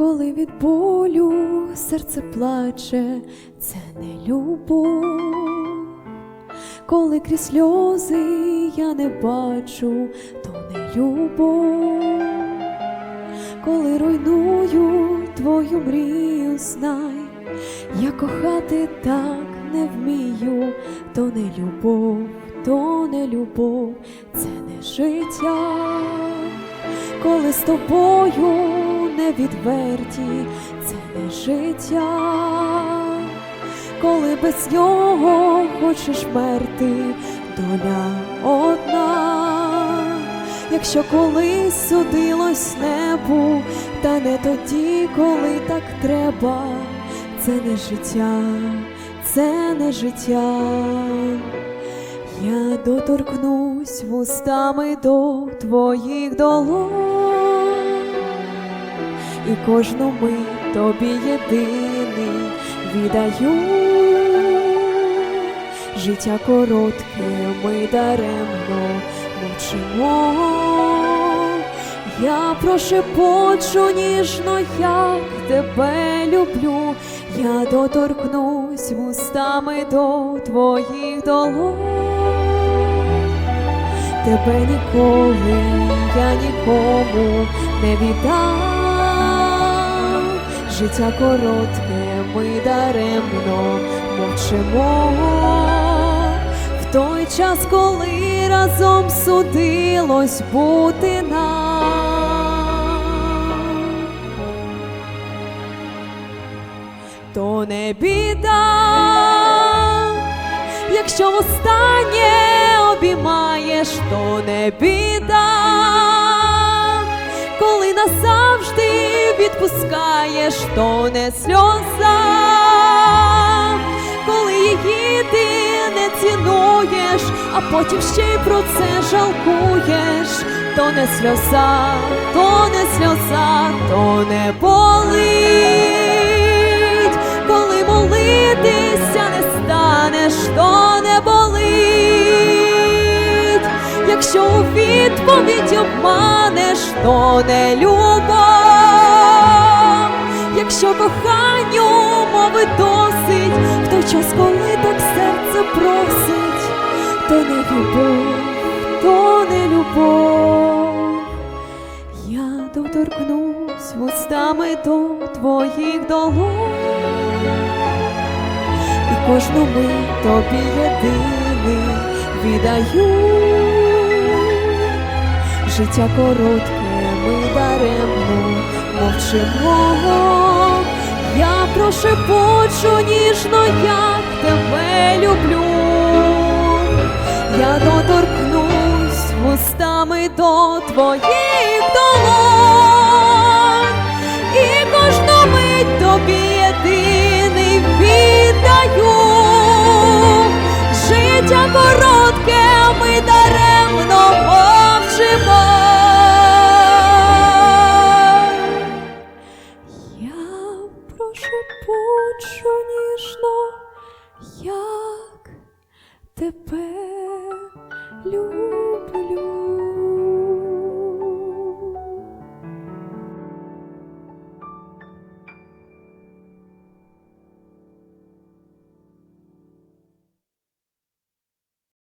Коли від болю серце плаче, це не любов. Коли крізь сльози я не бачу, то не любов. Коли руйную твою мрію, знай, я кохати так не вмію, то не любов, то не любов, це не життя. Коли з тобою відверті, це не життя. Коли без нього хочеш мерти, доля одна, якщо колись судилось небу, та не тоді, коли так треба, це не життя, це не життя. Я доторкнусь вустами до твоїх долонь і кожну мить тобі єдиний віддаю. Життя коротке, ми даремно мовчимо. Я прошепочу ніжно, як тебе люблю. Я доторкнусь вустами до твоїх долонь. Тебе ніколи я нікому не віддам. Життя коротке, ми даремно мовчимо. В той час, коли разом судилось бути нам, то не біда, якщо востаннє обіймаєш, то не біда, коли назавжди відпускаєш, то не сльоза, коли її ти не цінуєш, а потім ще й про це жалкуєш, то не сльоза, то не сльоза, то не болить, коли молитися не станеш, то не болить, якщо у відповідь обманеш, то не любов, якщо коханню мови досить, в той час, коли так серце просить, то не любов, то не любов. Я доторкнусь вустами до твоїх долонь і кожну мить тобі єдиний віддаю. Життя коротке, ми даремно мовчимо. Я прошепочу ніжно, як тебе люблю. Я доторкнусь вустами до твоїх тебе люблю.